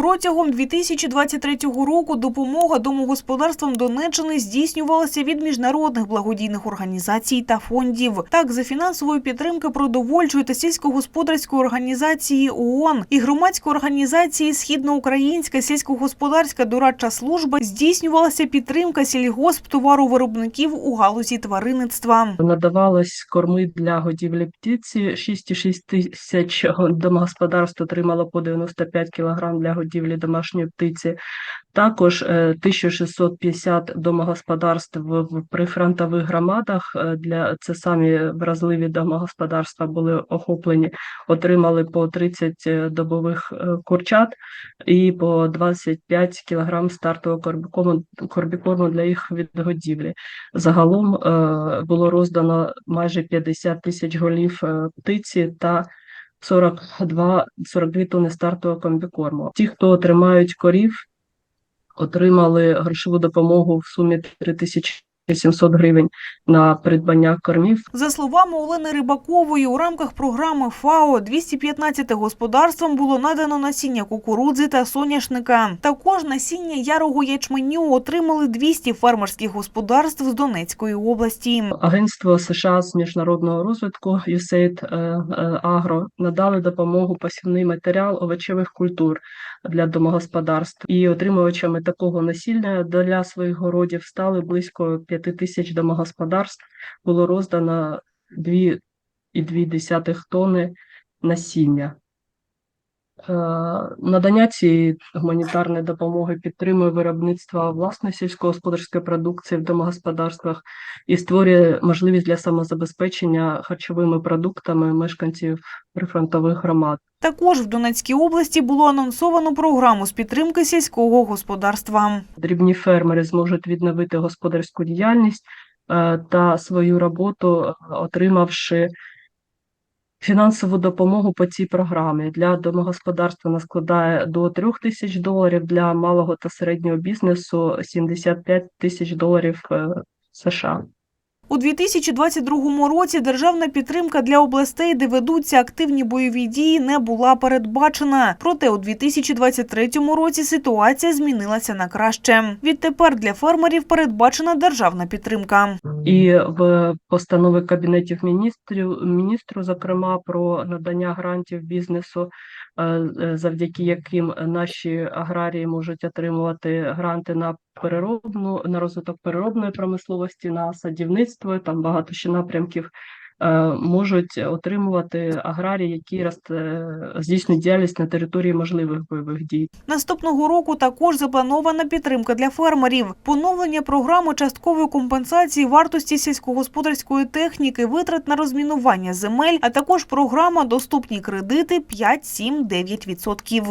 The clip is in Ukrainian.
Протягом 2023 року допомога домогосподарствам Донеччини здійснювалася від міжнародних благодійних організацій та фондів. Так, за фінансової підтримки продовольчої та сільськогосподарської організації ООН і громадської організації Східноукраїнська сільськогосподарська дорадча служба здійснювалася підтримка сільгосптоваровиробників у галузі тваринництва. Надавалось корми для годівлі птиці. 6,6 тисяч домогосподарств отримало по 95 кг для годівлі домашньої птиці. Також е, 1650 домогосподарств в прифронтових громадах е, для це самі вразливі домогосподарства були охоплені, отримали по 30 добових е, курчат і по 25 кг стартового корбікорму, корбікорму для їх відгодівлі. Загалом е, було роздано майже 50 тисяч голів е, птиці та 42, 42 тонни стартового комбікорму. Ті, хто отримають корів, отримали грошову допомогу в сумі 3700 гривень на придбання кормів. За словами Олени Рибакової, у рамках програми ФАО 215 господарствам було надано насіння кукурудзи та соняшника. Також насіння ярого ячменю отримали 200 фермерських господарств з Донецької області. Агентство США з міжнародного розвитку USAID е, е, Agro надали допомогу посівний матеріал овочевих культур для домогосподарств. І отримувачами такого насіння для своїх городів стали близько 5 тисяч домогосподарств. Було роздано 2,2 тонни насіння. Е, Надання цієї гуманітарної допомоги підтримує виробництво власної сільськогосподарської продукції в домогосподарствах і створює можливість для самозабезпечення харчовими продуктами мешканців прифронтових громад. Також в Донецькій області було анонсовано програму з підтримки сільського господарства. Дрібні фермери зможуть відновити господарську діяльність е, та свою роботу, е, отримавши фінансову допомогу по цій програмі. Для домогосподарства вона складає до 3 тисяч доларів, для малого та середнього бізнесу 75 тисяч доларів е, США. У 2022 році державна підтримка для областей, де ведуться активні бойові дії, не була передбачена. Проте у 2023 році ситуація змінилася на краще. Відтепер для фермерів передбачена державна підтримка. І в постанови кабінетів міністрів міністру, зокрема, про надання грантів бізнесу, е, е, завдяки яким наші аграрії можуть отримувати гранти на переробну на розвиток переробної промисловості, на садівництво. Там багато ще напрямків. Е, Можуть отримувати аграрії, які роз- е, здійснюють діяльність на території можливих бойових дій. Наступного року також запланована підтримка для фермерів, поновлення програми часткової компенсації вартості сільськогосподарської техніки, витрат на розмінування земель, а також програма доступні кредити 5, 7, 9 відсотків.